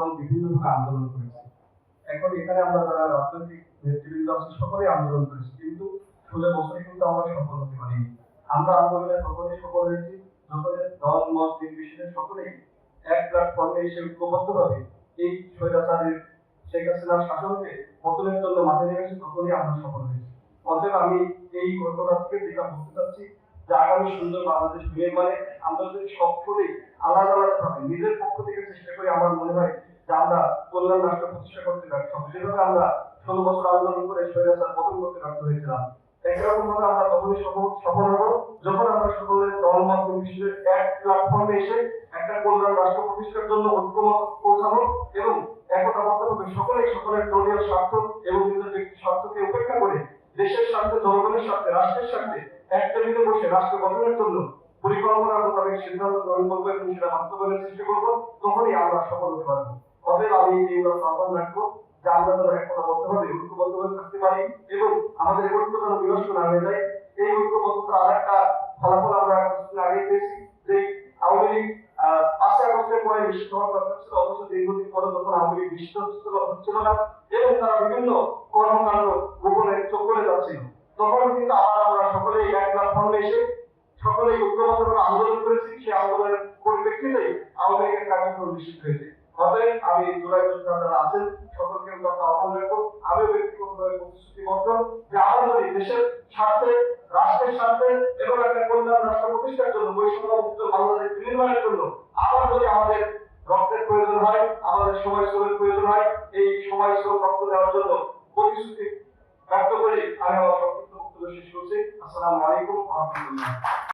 দল বিভিন্নভাবে আন্দোলন করেছে। এখন এখানে আমরা যারা রাজনৈতিক নেতৃবৃন্দ আছি, সকলেই আন্দোলন করেছি। কিন্তু ষোলো বছরে কিন্তু আমরা সফল হতে পারিনি। আমরা আন্দোলনে সকলেই সফল হয়েছি। সকলে দল, মত নির্বিশেষে সকলেই এক প্ল্যাটফর্মে এসে ঐক্যবদ্ধভাবে এই স্বৈরাচারের শেখ হাসিনার শাসনকে পতনের জন্য মাঠে নেমেছে তখনই আমরা সফল হয়েছি। অতএব আমি এই ঘটনা থেকে যেটা বলতে চাচ্ছি, যে আগামী সুন্দর বাংলাদেশ নির্মাণে আমরা যদি সকলেই আলাদা আলাদা ভাবে নিজের পক্ষ থেকে চেষ্টা করি আমার মনে হয় আমরা কল্যাণ রাষ্ট্র প্রতিষ্ঠা করতে ব্যর্থ যেভাবে আমরা ষোলো বছর আন্দোলন করে স্বৈরাচার পতন করতে ব্যর্থ হয়েছিলাম একরকম ভাবে আমরা তখনই সফল হব যখন আমরা সকলের নির্বিশেষে এক প্ল্যাটফর্মে এসে একটা কল্যাণ রাষ্ট্র প্রতিষ্ঠার জন্য ঐক্যমত পৌঁছাবো এবং সকলেই সকলের দলীয় স্বার্থ এবং নিজের ব্যক্তি স্বার্থকে উপেক্ষা করে দেশের স্বার্থে, জনগণের স্বার্থে, রাষ্ট্রের স্বার্থে এক টেবিলে বসে রাষ্ট্র গঠনের জন্য পরিকল্পনা মোতাবেক সিদ্ধান্ত গ্রহণ করব এবং সেটা বাস্তবায়নের চেষ্টা করব, তখনই আমরা সফল হতে পারব। অতএব আমি এই কথা আহ্বান রাখব যে আমরা যেন একতাবদ্ধভাবে ঐক্যবদ্ধভাবে থাকতে পারি এবং আমাদের ঐক্য যেন বিনষ্ট না হয়ে যায়। এই ঐক্যবদ্ধতার আর একটা ফলাফল আমরা আগে পেয়েছি যে আওয়ামী লীগ আগস্টের পরে দীর্ঘদিন পরে আওয়ামী লীগ হচ্ছিল না। এবং তারা বিভিন্ন কর্মকাণ্ড গোপনে চোখ করে যাচ্ছিল তখন কিন্তু আবার আমরা সকলেই এক প্ল্যাটফর্মে এসে সকলেই ঐক্যবদ্ধভাবে আন্দোলন করেছি। সেই আন্দোলনের পরিপ্রেক্ষিতে আওয়ামী লীগের কার্যক্রম হয়েছে। অতএব আমি জুলাই যারা আছেন, সকলকে কথা আহ্বান রাখব আমিও ব্যক্তিগতভাবে প্রতিশ্রুতিবদ্ধ যে যদি দেশের স্বার্থে, রাষ্ট্রের স্বার্থে এবং একটা কল্যাণ রাষ্ট্র প্রতিষ্ঠার জন্য বৈষম্য মুক্ত বাংলাদেশ নির্মাণের জন্য আবার যদি আমাদের রক্তের প্রয়োজন হয়, আমাদের সময় শ্রমের প্রয়োজন হয়, এই সময় শ্রম রক্ত দেওয়ার জন্য প্রতিশ্রুতি ব্যক্ত করে, আমি আমার সংক্ষিপ্ত বক্তব্য শেষ করছি। আসসালামু আলাইকুম রাহমাতুল্লাহ।